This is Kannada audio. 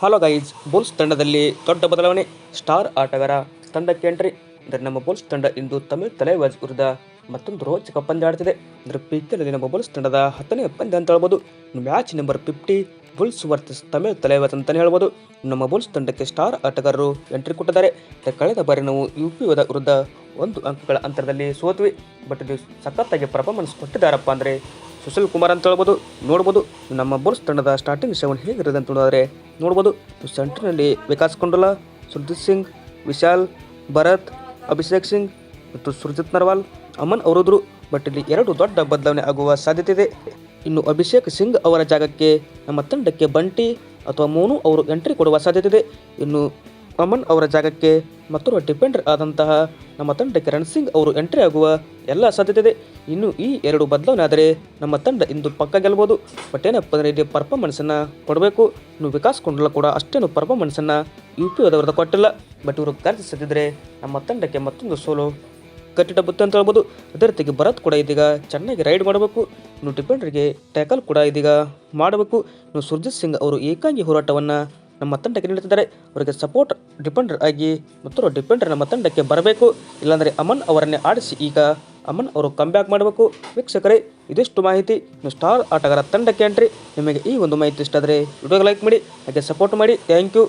ಹಲೋ ಗೈಸ್ ಬುಲ್ಸ್ ತಂಡದಲ್ಲಿ ದೊಡ್ಡ ಬದಲಾವಣೆ. ಸ್ಟಾರ್ ಆಟಗಾರ ತಂಡಕ್ಕೆ ಎಂಟ್ರಿ ಅಂದರೆ ನಮ್ಮ ಬುಲ್ಸ್ ತಂಡ ಇಂದು ತಮಿಳ್ ತಲೆವಾಜ್ ವಿರುದ್ಧ ಮತ್ತೊಂದು ರೋಚಕ ಪಂದ್ಯ ಆಡ್ತಿದೆ. ಅಂದರೆ ಪಿ ನಮ್ಮ ಬುಲ್ಸ್ ತಂಡದ ಹತ್ತನೇ ಪಂದ್ಯ ಅಂತ ಹೇಳ್ಬೋದು. Match number fifty bulls versus Tamil Thalaivas ಅಂತಲೇ ಹೇಳ್ಬೋದು. ನಮ್ಮ ಬುಲ್ಸ್ ತಂಡಕ್ಕೆ ಸ್ಟಾರ್ ಆಟಗಾರರು ಎಂಟ್ರಿ ಕೊಟ್ಟಿದ್ದಾರೆ. ಕಳೆದ ಬಾರಿ ನಾವು ಯು ಪಿ ವಿರುದ್ಧ ಒಂದು ಅಂಕಗಳ ಅಂತರದಲ್ಲಿ ಸೋತ್ವಿ. ಬಟ್ ಇದು ಸಖತ್ತಾಗಿ ಪರ್ಫಾರ್ಮೆನ್ಸ್ ಕೊಟ್ಟಿದ್ದಾರಪ್ಪ ಅಂದರೆ ಸುಶೀಲ್ ಕುಮಾರ್ ಅಂತ ಹೇಳ್ಬೋದು. ನೋಡ್ಬೋದು, ನಮ್ಮ ಬುಲ್ಸ್ ತಂಡದ ಸ್ಟಾರ್ಟಿಂಗ್ ಸೆವೆನ್ ಹೇಗಿರುತ್ತೆ ಅಂತ ನೋಡಿದ್ರೆ ನೋಡ್ಬೋದು ಸೆಂಟ್ರ್ನಲ್ಲಿ ವಿಕಾಸ್ ಕುಂಡಲ, ಸುರ್ಜಿತ್ ಸಿಂಗ್, ವಿಶಾಲ್, ಭರತ್, ಅಭಿಷೇಕ್ ಸಿಂಗ್ ಮತ್ತು ಸುರ್ಜಿತ್ ನರ್ವಾಲ್, ಅಮನ್ ಅವರಿದ್ರು. ಬಟ್ ಇಲ್ಲಿ ಎರಡು ದೊಡ್ಡ ಬದಲಾವಣೆ ಆಗುವ ಸಾಧ್ಯತೆ ಇದೆ. ಇನ್ನು ಅಭಿಷೇಕ್ ಸಿಂಗ್ ಅವರ ಜಾಗಕ್ಕೆ ನಮ್ಮ ತಂಡಕ್ಕೆ ಬಂಟಿ ಅಥವಾ ಮೋನು ಅವರು ಎಂಟ್ರಿ ಕೊಡುವ ಸಾಧ್ಯತೆ ಇದೆ. ಇನ್ನು ಅಮನ್ ಅವರ ಜಾಗಕ್ಕೆ ಮತ್ತೊಬ್ಬ ಡಿಪೆಂಡರ್ ಆದಂತಹ ನಮ್ಮ ತಂಡ ಕಿರಣ್ ರಣಸಿಂಗ್ ಅವರು ಎಂಟ್ರಿ ಆಗುವ ಎಲ್ಲ ಸಾಧ್ಯತೆ ಇದೆ ಇನ್ನು ಈ ಎರಡು ಬದಲಾವಣೆ ಆದರೆ ನಮ್ಮ ತಂಡ ಇಂದು ಪಕ್ಕ ಗೆಲ್ಬೋದು ಬಟ್ ಏನಪ್ಪ ಇಲ್ಲಿ ಪರ್ಫಾರ್ಮೆನ್ಸನ್ನು ಕೊಡಬೇಕು. ಇನ್ನು ವಿಕಾಸ್ ಕೊಂಡ್ಲ ಕೂಡ ಅಷ್ಟೇನು ಪರ್ಫಾರ್ಮೆನ್ಸನ್ನು ಯು ಪಿ ಅದವ್ರದ್ದು ಕೊಟ್ಟಿಲ್ಲ. ಬಟ್ ಇವರು ಖರೀದಿಸದಿದ್ದರೆ ನಮ್ಮ ತಂಡಕ್ಕೆ ಮತ್ತೊಂದು ಸೋಲು ಕಟ್ಟಿಟ ಬುತ್ತಿ ಅಂತ ಹೇಳ್ಬೋದು. ಅದೇ ರೀತಿಗೆ ಭರತ್ ಕೂಡ ಇದೀಗ ಚೆನ್ನಾಗಿ ರೈಡ್ ಮಾಡಬೇಕು. ಇನ್ನು ಡಿಪೆಂಡರ್ಗೆ ಟ್ಯಾಕಲ್ ಕೂಡ ಇದೀಗ ಮಾಡಬೇಕು. ಇನ್ನು ಸುರ್ಜಿತ್ ಸಿಂಗ್ ಅವರು ಏಕಾಂಗಿ ಹೋರಾಟವನ್ನು ನಮ್ಮ ತಂಡಕ್ಕೆ ನೀಡುತ್ತಿದ್ದಾರೆ. ಅವರಿಗೆ ಸಪೋರ್ಟ್ ಡಿಪೆಂಡರ್ ಆಗಿ ಮತ್ತು ಡಿಪೆಂಡರ್ ನಮ್ಮ ತಂಡಕ್ಕೆ ಬರಬೇಕು. ಇಲ್ಲಾಂದರೆ ಅಮನ್ ಅವರನ್ನೇ ಆಡಿಸಿ ಈಗ ಅಮನ್ ಅವರು ಕಮ್ಬ್ಯಾಕ್ ಮಾಡಬೇಕು. ವೀಕ್ಷಕರೇ, ಇದಿಷ್ಟು ಮಾಹಿತಿ ನೀವು ಸ್ಟಾರ್ ಆಟಗಾರ ತಂಡಕ್ಕೆ ಎಂಟ್ರಿ ನಿಮಗೆ ಈ ಒಂದು ಮಾಹಿತಿ ಇಷ್ಟ ಆದರೆ ವಿಡಿಯೋಗೆ ಲೈಕ್ ಮಾಡಿ, ಹಾಗೆ ಸಪೋರ್ಟ್ ಮಾಡಿ. Thank you